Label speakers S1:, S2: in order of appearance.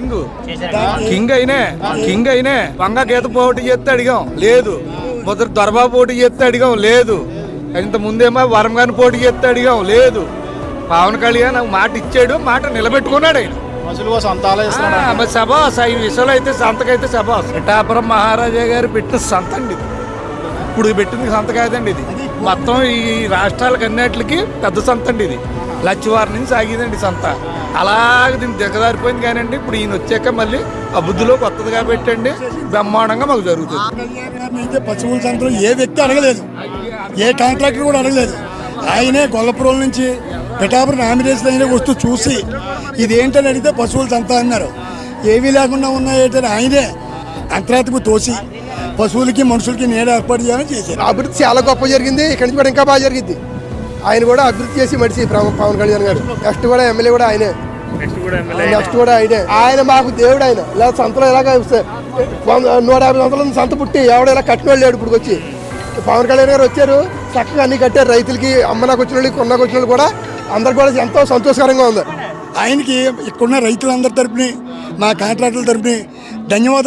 S1: King. King అయినే king అయినే వంగ గీత పోటీ చేస్తే అడిగాం. లేదు. ముద్ర దొరబా పోటీ చేస్తే అడిగాం. లేదు. ఇంత ముందేమో వరం గాని పోటీ చేస్తే అడిగాం. లేదు. పవన్ కళ్యాణ్ నాకు మాట ఇచ్చాడు. మాట నిలబెట్టుకున్నాడు ఆయన. సభాస్ ఈ విషయంలో అయితే సంతకైతే సభాస్ పిఠాపురం మహారాజా గారు పెట్టిన సంత అండి ఇది. ఇప్పుడు పెట్టింది సంత కాదండి ఇది మొత్తం ఈ రాష్ట్రాలకు అన్నిటికి పెద్ద సంత అండి ఇది. లచ్చివారి నుంచి సాగిందండి సంత. అలాగే దీన్ని దిగదారిపోయింది కానండి. ఇప్పుడు ఈయన వచ్చాక మళ్ళీ అభివృద్ధిలో కొత్తదిగా పెట్టండి బ్రహ్మాండంగా మాకు జరుగుతుంది.
S2: అయితే పశువుల సంతలో ఏ వ్యక్తి అడగలేదు ఏ కాంట్రాక్టర్ కూడా అడగలేదు. ఆయనే గొల్లపురం నుంచి పిఠాపురం నామినేషన్ అయిన వస్తూ చూసి ఇదేంటని అడిగితే పశువుల సంత అన్నారు. ఏమీ లేకుండా ఉన్నాయేంటని ఆయనే అంతరాత్మకు తోసి పశువులకి మనుషులకి నీడ ఏర్పాటు చేయాలని చేశారు.
S3: అభివృద్ధి చాలా గొప్ప జరిగింది. ఇక్కడి నుంచి కూడా ఇంకా బాగా జరిగింది. ఆయన కూడా అభివృద్ధి చేసి మడిచి పవన్ కళ్యాణ్ గారు. నెక్స్ట్ కూడా ఎమ్మెల్యే కూడా ఆయనే. నెక్స్ట్ కూడా ఆయనే. ఆయన. మాకు దేవుడు ఆయన. ఇలా సంతలో ఇలాగ నూట యాభై సంతల సంత పుట్టి ఎవడ ఇలా కట్టిన లేడు ఇప్పుడు వచ్చి. పవన్ కళ్యాణ్ గారు వచ్చారు చక్కగా అన్ని కట్టారు రైతులకి అమ్మనాకు వచ్చిన వాళ్ళకి కొన్నాకు వచ్చిన వాళ్ళు కూడా అందరు కూడా ఎంతో సంతోషకరంగా ఉంది.
S2: ఆయనకి ఇక్కడున్న రైతులందరి తరపుని మా కాంట్రాక్టుల తరపుని ధన్యవాదాలు